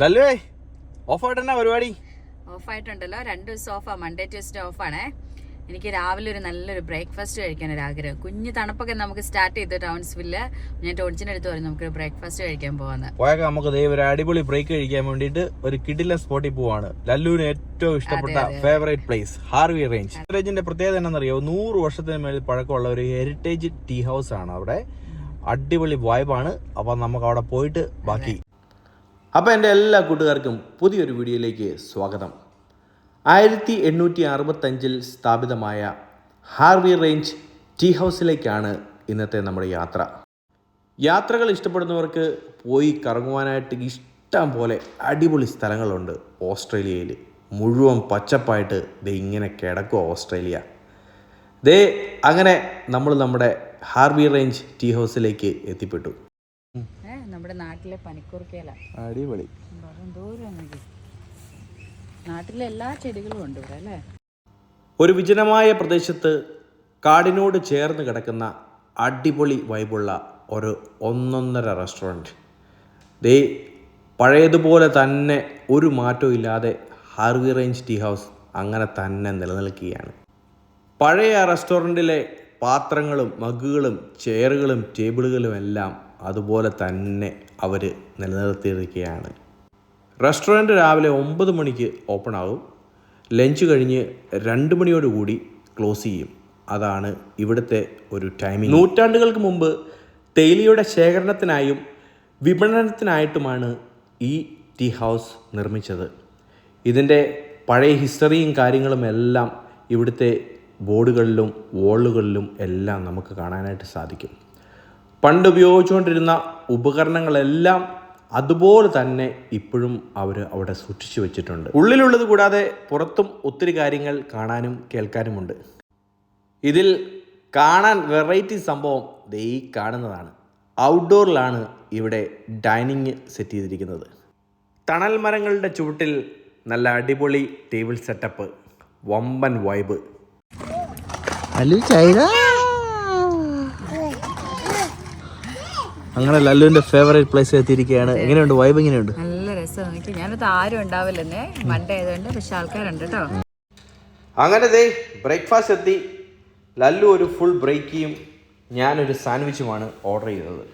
ലല്ലുവേ ഓഫായിട്ട് എന്നാ പരിപാടി? ഓഫായിട്ടുണ്ടല്ലോ. രണ്ട് ദിവസം ഓഫാ. മൺഡേ ട്യൂസ്ഡേ ഓഫാണേ എനിക്ക് രാവിലെ ഒരു നല്ലൊരു ബ്രേക്ക്ഫാസ്റ്റ് കഴിക്കാൻ ഒരു ആഗ്രഹം. കുഞ്ഞു തണുപ്പൊക്കെ നമുക്ക് സ്റ്റാർട്ട് ചെയ്ത് ടൗൺസ്വില്ല് ഞാൻ ടോൺസിന്റെ അടുത്ത് പറഞ്ഞു നമുക്ക് ബ്രേക്ക്ഫാസ്റ്റ് കഴിക്കാൻ പോവാന്ന്. നമുക്ക് ഒരു അടിപൊളി ബ്രേക്ക് കഴിക്കാൻ വേണ്ടിട്ട് ഒരു കിഡിലെ സ്പോട്ടിൽ പോവാണ്. ലല്ലുവിന് ഏറ്റവും ഇഷ്ടപ്പെട്ട ഫേവറേറ്റ് പ്ലേസ് ഹാർവി റേഞ്ച് റേഞ്ചിന്റെ പ്രത്യേകത എന്താണെന്നറിയോ? നൂറ് വർഷത്തിന് മേളിൽ പഴക്കമുള്ള ഒരു ഹെറിറ്റേജ് ടീ ഹൗസ് ആണ് അവിടെ. അടിപൊളി വൈബാണ് അപ്പൊ നമുക്ക് അവിടെ പോയിട്ട് ബാക്കി അപ്പോൾ എന്റെ എല്ലാ കൂട്ടുകാർക്കും പുതിയൊരു വീഡിയോയിലേക്ക് സ്വാഗതം. ആയിരത്തി എണ്ണൂറ്റി അറുപത്തഞ്ചിൽ സ്ഥാപിതമായ ഹാർവി റേഞ്ച് ടീ ഹൗസിലേക്കാണ് ഇന്നത്തെ നമ്മുടെ യാത്ര. യാത്രകൾ ഇഷ്ടപ്പെടുന്നവർക്ക് പോയി കറങ്ങുവാനായിട്ട് ഇഷ്ടം പോലെ അടിപൊളി സ്ഥലങ്ങളുണ്ട് ഓസ്ട്രേലിയയിൽ. മുഴുവൻ പച്ചപ്പായിട്ട് ദേ ഇങ്ങനെ കിടക്കുക ഓസ്ട്രേലിയ. ദേ അങ്ങനെ നമ്മൾ നമ്മുടെ ഹാർവി റേഞ്ച് ടീ ഹൗസിലേക്ക് എത്തിപ്പെട്ടു. നമ്മുടെ നാട്ടിലെ പനിക്കൂർക്കയില അടിപൊളി. നാട്ടിലെ എല്ലാ ചെടികളും ഉണ്ട് ഇവിടെ അല്ലേ? ഒരു വിജനമായ പ്രദേശത്ത് കാടിനോട് ചേർന്ന് കിടക്കുന്ന അടിപൊളി വൈബുള്ള ഒരു ഒന്നൊന്നര റെസ്റ്റോറന്റ്. ദേ പഴയതുപോലെ തന്നെ ഒരു മാറ്റവും ഇല്ലാതെ ഹാർവി റേഞ്ച് ടീ ഹൗസ് അങ്ങനെ തന്നെ നിലനിൽക്കുകയാണ്. പഴയ ആ റെസ്റ്റോറന്റിലെ പാത്രങ്ങളും മഗ്ഗുകളും ചെയറുകളും ടേബിളുകളും എല്ലാം അതുപോലെ തന്നെ അവർ നിലനിർത്തിയിരിക്കുകയാണ്. റെസ്റ്റോറന്റ് രാവിലെ ഒമ്പത് മണിക്ക് ഓപ്പൺ ആകും. ലഞ്ച് കഴിഞ്ഞ് രണ്ട് മണിയോടുകൂടി ക്ലോസ് ചെയ്യും. അതാണ് ഇവിടുത്തെ ഒരു ടൈമിംഗ്. നൂറ്റാണ്ടുകൾക്ക് മുമ്പ് തേയിലയുടെ ശേഖരണത്തിനായും വിപണനത്തിനായിട്ടുമാണ് ഈ ടീ ഹൗസ് നിർമ്മിച്ചത്. ഇതിന്റെ പഴയ ഹിസ്റ്ററിയും കാര്യങ്ങളും എല്ലാം ഇവിടുത്തെ ബോർഡുകളിലും വോളുകളിലും എല്ലാം നമുക്ക് കാണാനായിട്ട് സാധിക്കും. പണ്ട് ഉപയോഗിച്ചുകൊണ്ടിരുന്ന ഉപകരണങ്ങളെല്ലാം അതുപോലെ തന്നെ ഇപ്പോഴും അവർ അവിടെ സൂക്ഷിച്ചു വെച്ചിട്ടുണ്ട്. ഉള്ളിലുള്ളത് കൂടാതെ പുറത്തും ഒത്തിരി കാര്യങ്ങൾ കാണാനും കേൾക്കാനുമുണ്ട്. ഇതിൽ കാണാൻ വെറൈറ്റി സംഭവം ദേ ഈ കാണുന്നതാണ്. ഔട്ട്ഡോറിലാണ് ഇവിടെ ഡൈനിങ് സെറ്റ് ചെയ്തിരിക്കുന്നത്. തണൽ മരങ്ങളുടെ ചുവട്ടിൽ നല്ല അടിപൊളി ടേബിൾ സെറ്റപ്പ് വമ്പൻ വൈബ് ചൈന! അങ്ങനെ ലല്ലുവിന്റെ ഫേവറേറ്റ് പ്ലേസ് എത്തിയിരിക്കുകയാണ്. എങ്ങനെയുണ്ട്? വൈബ് എങ്ങനെയുണ്ട്? നല്ല രസം എനിക്ക് ഞാനത് ആരും ഉണ്ടാവില്ലെന്നേ. മൺഡേ ആയതുകൊണ്ട് പക്ഷെ ആൾക്കാരുണ്ട് കേട്ടോ അങ്ങനെ ദേ ബ്രേക്ക്ഫാസ്റ്റ് എത്തി. ലല്ലു ഒരു ഫുൾ ബ്രേക്കിയും ഞാനൊരു സാൻഡ്വിച്ചുമാണ് ഓർഡർ ചെയ്തത്.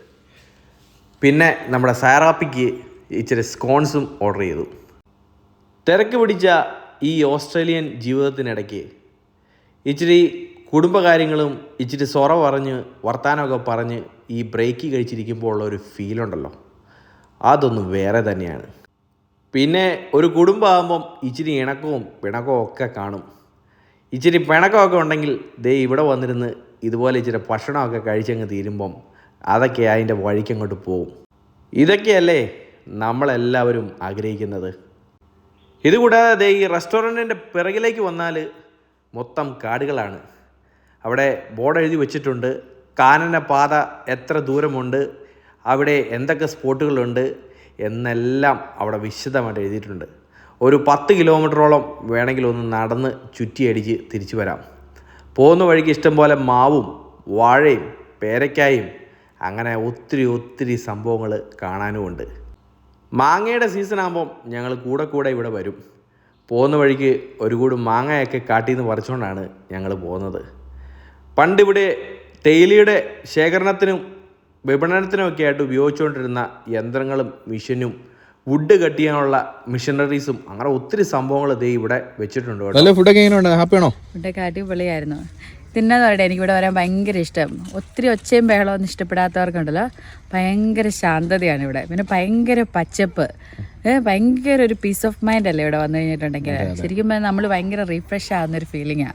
പിന്നെ നമ്മുടെ സാറാപ്പിക്ക് ഇച്ചിരി സ്കോൺസും ഓർഡർ ചെയ്തു. തിരക്ക് പിടിച്ച ഈ ഓസ്ട്രേലിയൻ ജീവിതത്തിനിടയ്ക്ക് ഇച്ചിരി കുടുംബകാര്യങ്ങളും ഇച്ചിരി സൊറ പറഞ്ഞ് വർത്താനമൊക്കെ പറഞ്ഞ് ഈ ബ്രേക്ക് കഴിച്ചിരിക്കുമ്പോൾ ഉള്ള ഒരു ഫീലുണ്ടല്ലോ അതൊന്നും വേറെ തന്നെയാണ്. പിന്നെ ഒരു കുടുംബമാകുമ്പം ഇച്ചിരി ഇണക്കവും പിണക്കവും ഒക്കെ കാണും. ഇച്ചിരി പിണക്കമൊക്കെ ഉണ്ടെങ്കിൽ ദേ ഇവിടെ വന്നിരുന്ന് ഇതുപോലെ ഇച്ചിരി ഭക്ഷണമൊക്കെ കഴിച്ചങ്ങ് തീരുമ്പം അതൊക്കെ അതിന്റെ വഴിക്കങ്ങോട്ട് പോവും. ഇതൊക്കെയല്ലേ നമ്മളെല്ലാവരും ആഗ്രഹിക്കുന്നത്. ഇതുകൂടാതെ ഈ റെസ്റ്റോറന്റിന്റെ പിറകിലേക്ക് വന്നാൽ മൊത്തം കാടുകളാണ്. അവിടെ ബോർഡ് എഴുതി വെച്ചിട്ടുണ്ട്. കാനന പാത എത്ര ദൂരമുണ്ട്? അവിടെ എന്തൊക്കെ സ്പോട്ടുകളുണ്ട്? എന്നെല്ലാം അവിടെ വിശദമായിട്ട് എഴുതിയിട്ടുണ്ട്. ഒരു പത്ത് കിലോമീറ്ററോളം വേണമെങ്കിൽ ഒന്ന് നടന്ന് ചുറ്റിയടിച്ച് തിരിച്ചു വരാം. പോകുന്ന വഴിക്ക് ഇഷ്ടം പോലെ മാവും വാഴയും പേരയ്ക്കായും അങ്ങനെ ഒത്തിരി ഒത്തിരി സംഭവങ്ങൾ കാണാനുമുണ്ട്. മാങ്ങയുടെ സീസൺ ആകുമ്പം ഞങ്ങൾ കൂടെ കൂടെ ഇവിടെ വരും. പോകുന്ന വഴിക്ക് ഒരു കൂട് മാങ്ങയൊക്കെ കാട്ടിൽ നിന്ന് പറിച്ചുകൊണ്ടാണ് ഞങ്ങൾ പോകുന്നത്. പണ്ടിവിടെ തേയിലയുടെ ശേഖരണത്തിനും വിപണനത്തിനും ഒക്കെ ആയിട്ട് ഉപയോഗിച്ചുകൊണ്ടിരുന്ന യന്ത്രങ്ങളും മിഷനും വുഡ് കട്ട് ചെയ്യാനുള്ള മിഷനറീസും അങ്ങനെ ഒത്തിരി സംഭവങ്ങൾ ദേ ഇവിടെ വെച്ചിട്ടുണ്ട് നല്ല ഫുഡൊക്കെ എങ്ങനെയുണ്ട്? ഹാപ്പിയാണോ ഫുഡൊക്കെ അടിപൊളിയായിരുന്നു. തിന്നാന്ന് പറയട്ടെ എനിക്കിവിടെ വരാൻ ഭയങ്കര ഇഷ്ടം. ഒത്തിരി ഒച്ചയും ബഹളമൊന്നും ഇഷ്ടപ്പെടാത്തവർക്കുണ്ടല്ലോ. ഭയങ്കര ശാന്തതയാണ് ഇവിടെ. പിന്നെ ഭയങ്കര പച്ചപ്പ്. ഭയങ്കര ഒരു പീസ് ഓഫ് മൈൻഡ് അല്ലേ ഇവിടെ വന്നു കഴിഞ്ഞിട്ടുണ്ടെങ്കിൽ? ശരിക്കും നമ്മൾ ഭയങ്കര റീഫ്രഷ് ആവുന്ന ഒരു ഫീലിംഗ്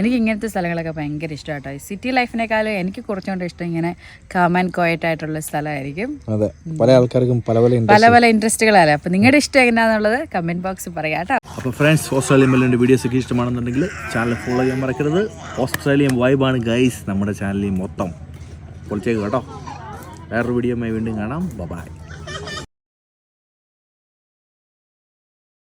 എനിക്ക് ഇങ്ങനത്തെ സ്ഥലങ്ങളൊക്കെ ഭയങ്കര ഇഷ്ടമാട്ടോ. സിറ്റി ലൈഫിനേക്കാളും എനിക്ക് കുറച്ചുകൊണ്ട് ഇഷ്ടം ഇങ്ങനെ കാം ആൻഡ് ക്വയറ്റ് ആയിട്ടുള്ള സ്ഥലമായിരിക്കും. അതെ. പല ആൾക്കാർക്കും പല പല പല പല ഇൻട്രസ്റ്റുകളല്ലേ അപ്പൊ നിങ്ങളുടെ ഇഷ്ടം എങ്ങനെയാണെന്നുള്ളത് കമന്റ് ബോക്സിൽ പറയാം കേട്ടോ. അപ്പോൾ ഫ്രണ്ട്സ് ഓസ്ട്രേലിയൻ മെല്ലിന്റെ വീഡിയോസ് ഒക്കെ ഇഷ്ടമാണെന്നുണ്ടെങ്കിൽ ചാനൽ ഫോളോ ചെയ്യാൻ മറക്കരുത്. ഓസ്ട്രേലിയൻ വൈബാണ് ഗൈസ് നമ്മുടെ ചാനലിൽ മൊത്തം. പൊളിച്ചേക്ക് കേട്ടോ. വേറൊരു വീഡിയോ വീണ്ടും കാണാം. ബൈ